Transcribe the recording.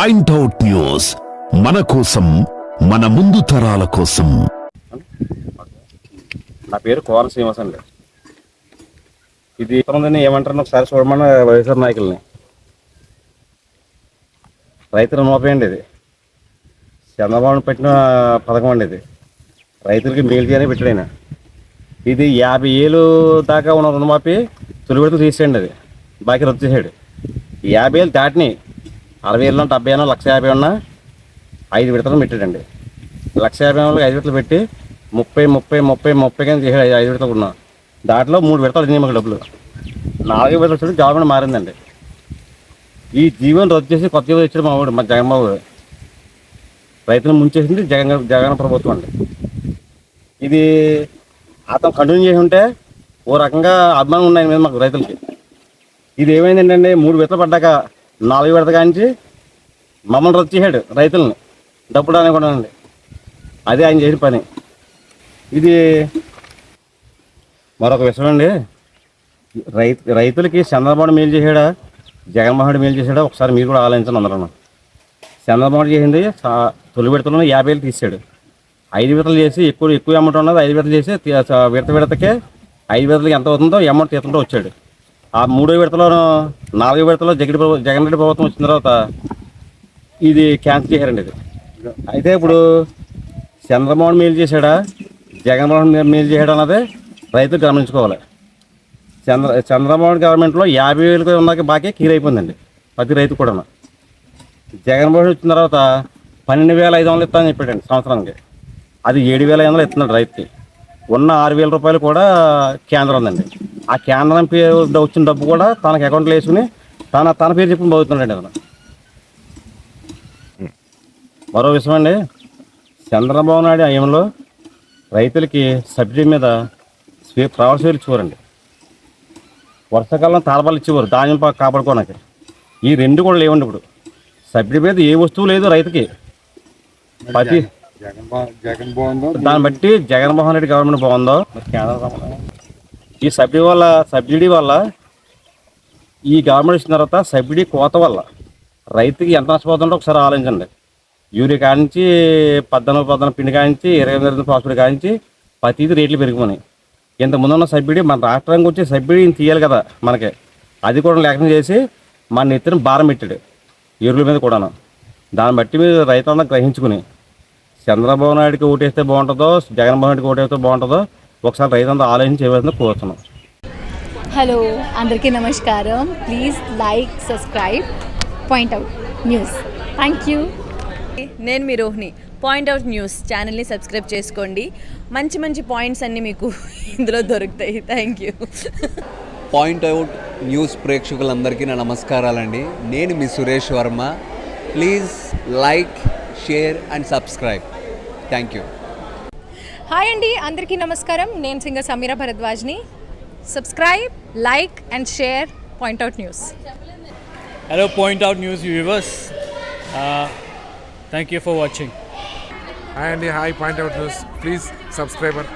Point out news మన కోసం మన ముందు తరాల కోసం. నా పేరు కోన శ్రీనివాస్ అండి. ఇది ఉందని ఏమంటారు ఒకసారి చూడమని వైఎస్ఆర్ నాయకుల్ని. రైతు రుణమాఫీ ఇది. చంద్రబాబు పెట్టిన పథకం అండి ఇది. రైతులకి మేలు చేయని పెట్టడైనా ఇది యాభై ఏళ్ళు దాకా ఉన్న రుణమాఫీ తొలి విడత తీసేయండి అది. బాకీ రద్దు చేసాడు యాభై ఏళ్ళు దాటినాయి. అరవై ఏళ్ళు డెబ్బై ఏళ్ళు లక్ష యాభై ఉన్నా ఐదు విడతలు పెట్టాడండి. లక్ష యాభై వాళ్ళకి ఐదు విడతలు పెట్టి ముప్పై ముప్పై ముప్పై ముప్పై కానీ చేసాడు ఐదు- ఐదు విడతలు ఉన్నా దాంట్లో మూడు విడతలు తినే మాకు డబ్బులు. నాలుగు విడతలు వచ్చాడు గవర్నమెంట్ మారిందండి. ఈ జీవన్ రద్దు చేసి కొత్త జీవో ఇచ్చాడు మా వాడు మా జగన్బాబు. రైతులు ముంచేసింది జగన్ జగన్ ప్రభుత్వం అండి. ఇది అతను కంటిన్యూ చేసి ఉంటే ఓ రకంగా అభిమానం ఉన్నాయి మీద మాకు రైతులకి. ఇది ఏమైంది మూడు విడతలు పడ్డాక నాలుగు విడత కాంచి మమ్మల్ని రద్దు చేశాడు రైతుల్ని. డబ్బులు అనుకోండి అదే ఆయన చేసిన పని. ఇది మరొక విషయం అండి. రైతు రైతులకి చంద్రబాబు మేలు చేశాడా? జగన్మోహన్ మేలు చేశాడా? ఒకసారి మీరు కూడా ఆలోచించండి అందరూ చంద్రబాబు చేసింది తొలి విడతలో యాభై వేలు తీసాడు ఐదు విడతలు చేసి ఎక్కువ ఎక్కువ అమౌంట్ ఉన్నది ఐదు విడతలు చేసి విడత విడతకే ఐదు విడతలకి ఎంత అవుతుందో అమౌంట్ తీసుకుంటూ వచ్చాడు. ఆ మూడో విడతలో నాలుగో విడతలో జగన్ జగన్ రెడ్డి ప్రభుత్వం వచ్చిన తర్వాత ఇది క్యాన్సిల్ చేశారండి ఇది అయితే ఇప్పుడు చంద్రబాబు మేలు చేశాడా? జగన్మోహన్ మేలు చేయడం అన్నది రైతులు గమనించుకోవాలి. చంద్ర చంద్రబాబు గవర్నమెంట్లో యాభై వేలకు ఉన్నాక బాకే క్లియర్ అయిపోయిందండి ప్రతి రైతు కూడా జగన్మోహన్ వచ్చిన తర్వాత పన్నెండు వేల ఐదు వందలు ఇస్తానని చెప్పాడండి సంవత్సరానికి. అది ఏడు వేల ఐదు వందలు ఇస్తున్నాడు రైతుకి. ఉన్న ఆరు వేల రూపాయలు కూడా కేంద్రం ఉందండి ఆ కేంద్రం పేరు వచ్చిన డబ్బు కూడా తనకి అకౌంట్లో వేసుకుని తన తన పేరు చెప్పుకుని బాగుతున్నాడండి అతను. మరో విషయం అండి చంద్రబాబు నాయుడు హయాంలో రైతులకి సబ్సిడీ మీద స్వీ వేలు ఇచ్చేవారండి. వర్షాకాలం తాళపాలు ఇచ్చేవారు ధాన్యం కాపాడుకోవడానికి. ఈ రెండు కూడా లేవండి ఇప్పుడు. సబ్సిడీ మీద ఏ వస్తువు లేదు రైతుకి. ప్రతి జగన్ దాన్ని బట్టి జగన్మోహన్ రెడ్డి గవర్నమెంట్ బాగుందో? కేంద్ర. ఈ సబ్సిడీ వల్ల సబ్సిడీ వల్ల ఈ గవర్నమెంట్ ఇచ్చిన తర్వాత సబ్సిడీ కోత వల్ల రైతుకి ఎంత నష్టపోతుందో ఒకసారి ఆలోచించండి. యూరియా కానించి పద్నాలుగు పద్నాలుగు పిండి కానించి ఇరవై ఎనిమిది ఫాస్ఫేట్ కానించి ప్రతిదీ రేట్లు పెరిగిపోయినాయి. ఇంత ముందున్న సబ్సిడీ మన రాష్ట్రానికి వచ్చే సబ్సిడీ తీయాలి కదా మనకి. అది కూడా లేఖనం చేసి మన నెత్తిన భారం పెట్టాడు ఎరువుల మీద కూడాను. దాన్ని బట్టి మీరు రైతులందరూ గ్రహించుకుని చంద్రబాబు నాయుడికి ఓటేస్తే బాగుంటుందో జగన్మోహన్ రెడ్డికి ఓటేస్తే బాగుంటుందో ఒకసారి రైతులంతా ఆలోచించి చేయవలసింది కోరుతున్నాం? హలో అందరికీ నమస్కారం. Please like subscribe point out news thank you నేను మీ రోహిణి. పాయింట్ అవుట్ న్యూస్ ఛానల్ని సబ్స్క్రైబ్ చేసుకోండి. మంచి మంచి పాయింట్స్ అన్నీ మీకు ఇందులో దొరుకుతాయి. Thank you point out news ప్రేక్షకులందరికీ నా నమస్కారాలండి. నేను మీ Suresh Varma. Please like share and subscribe thank you hi అండి అందరికీ నమస్కారం. నేను singer Sameera భరద్వాజ్ని. Subscribe like and share point out news Out News viewers. Uh, thank you for watching. Hi అండి hi point out news please subscriber